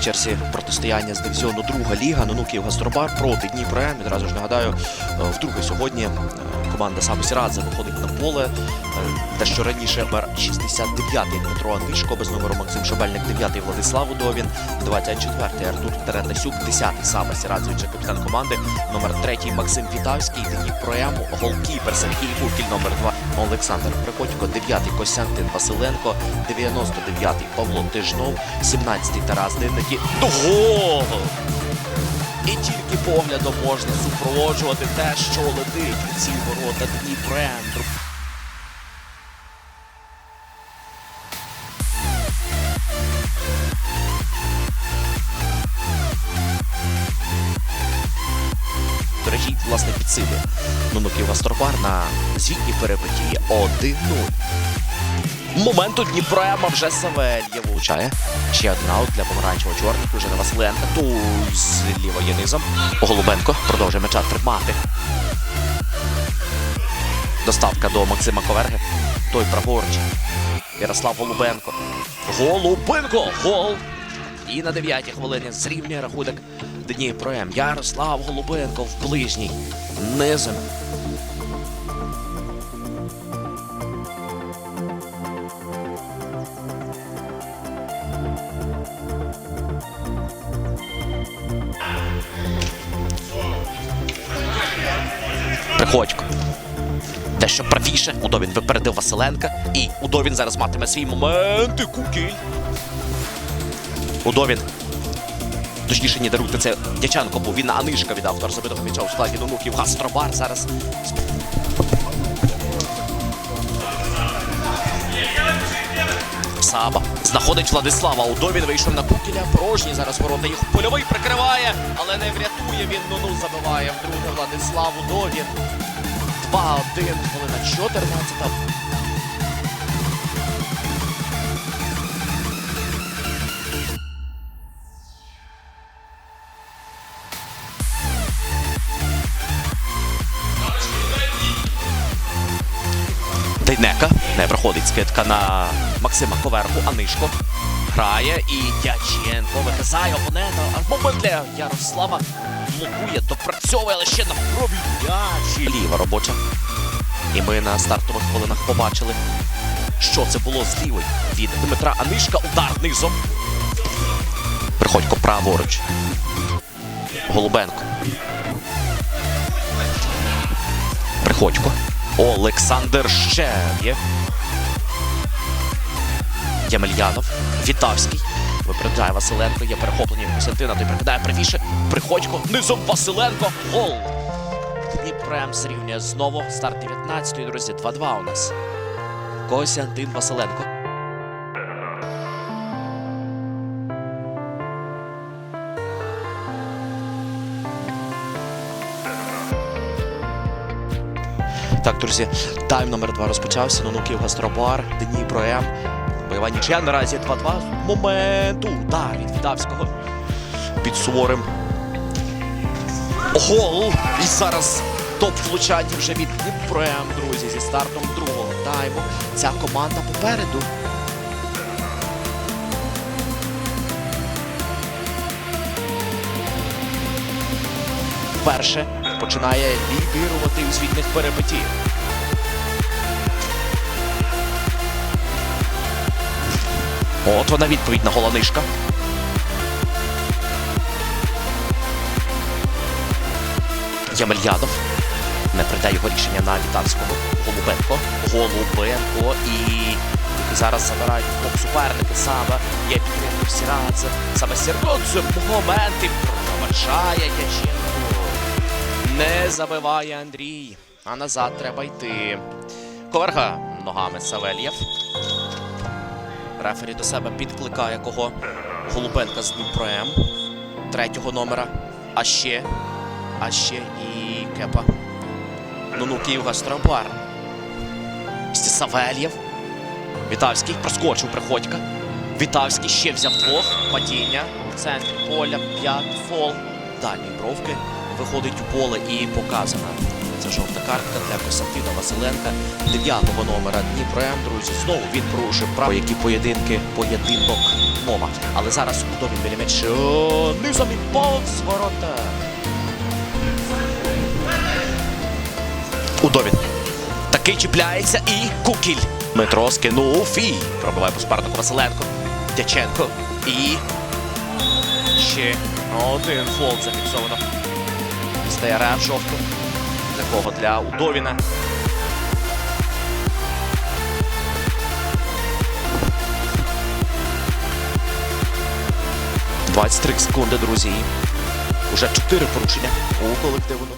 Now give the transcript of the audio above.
черзі протистояння з дивізіону Друга Ліга. Нонуків Гастробар проти Дніпра. Відразу ж нагадаю, е, вдруге сьогодні е, команда Саби Сірадзе виходить на поле. Е, Те, що раніше номер 69-й Дмитро Анишко, без номеру Максим Шабельник, 9-й Владислав Удовін, 24-й Артур Теренасюк, 10-й Саба Сірадзе, капітан команди, номер 3-й Максим Вітавський, Дніпро М, голкіпер Сергій Букіль, номер 2 Олександр Приходько, 9-й Костянтин Василенко, 99-й Павло Тижнов, 17-й Тарас Динники. До голу! І тільки поглядом можна супроводжувати те, що летить у ці ворота Дніпрем. До речі, власне, підсилює Нунуків Гастробар на звітній перепитії 1-0. Моменту Дніпроема вже Савельєв влучає. Ще один аут для помаранчево-чорних. Уже на Василенка. Ту з лівої низом. Голубенко продовжує м'яча тримати. Доставка до Максима Коверги. Той праворуч. Ярослав Голубенко. Голубенко! Гол! І на 9-й хвилині зрівнює рахунок Дніпром. Ярослав Голубенко в ближній. Низом. Приходько. Дещо правіше. Удовін випередив Василенка. І Удовін зараз матиме свій момент. І Кукіль. Удовін. Точніше, не даруйте це Дячанко, був він Анишка від автора забитого м'яча у складі Нунуків. Гастробар зараз. Саба знаходить Владислава. Удовін вийшов на Кукіля. Порожній зараз ворота їх польовий прикриває, але не врятує він. Ну-ну забиває вдруге Владислав Удовін. 2-1, хвилина 14. Дейнека не проходить скидка на Максима Ковергу, Анишко. Грає і Дяченко вигризає опонента. А момент для Ярослава блокує, допрацьовує, але ще на м'яч. Ліва робоча. І ми на стартових хвилинах побачили, що це було з лівої від Дмитра Анишка. Удар низом. Приходько праворуч. Голубенко. Приходько. Олександр Щев'єв. Ямельянов. Вітавський. Випереджає Василенко. Є перехоплення від Костянтина. Той прикидає правіше. Приходько. Низом Василенко. Гол. Дніпрем зрівнює знову. Старт 19-ї, друзі. 2-2 у нас. Костянтин Василенко. Так, друзі, тайм номер 2 розпочався. Нунуків Гастробар, Дніпро М. Бойова нічия наразі 2-2. Момент удар від Відавського. Під суворим. Гол! І зараз топ влучань вже від Дніпро друзі, зі стартом другого тайму. Ця команда попереду. Перше починає лідирувати у звітних перепитів. От вона відповідь на голонишка. Ямельянов. Не прийде його рішення на Вітанського. Голубенко. Голубенко. І зараз забирають бок суперники. Саме є Сірадзе. Саме Сірадзе моменти проважає Яченко. Не забиває Андрій. А назад треба йти. Коверга ногами Савельєв. Рефері до себе підкликає кого? Голубенка з Дніпром. Третього номера. А ще. А ще і Кепа. Ну-ну, Київ Гастробар. Сті Савельєв. Вітавський проскочив Приходька. Вітавський ще взяв двох. Падіння. В центрі поля. П'ят фол. Дальні бровки. Виходить у поле і показана. Це жовта картка для Костянтина Василенка, 9-го номера Дніпро друзі. Знову він порушив право, які поєдинки, поєдинок мова. Але зараз Удовін біля м'яч низом і повз ворота. Удовін. Такий чіпляється і Кукіль. Дмитро скинув і пробиває по супернику Василенко. Дяченко. І ще один фол зафіксовано. Стає рев жовту. Для кого? Для Удовіна. Двадцять три секунди, друзі. Уже чотири порушення у колективу.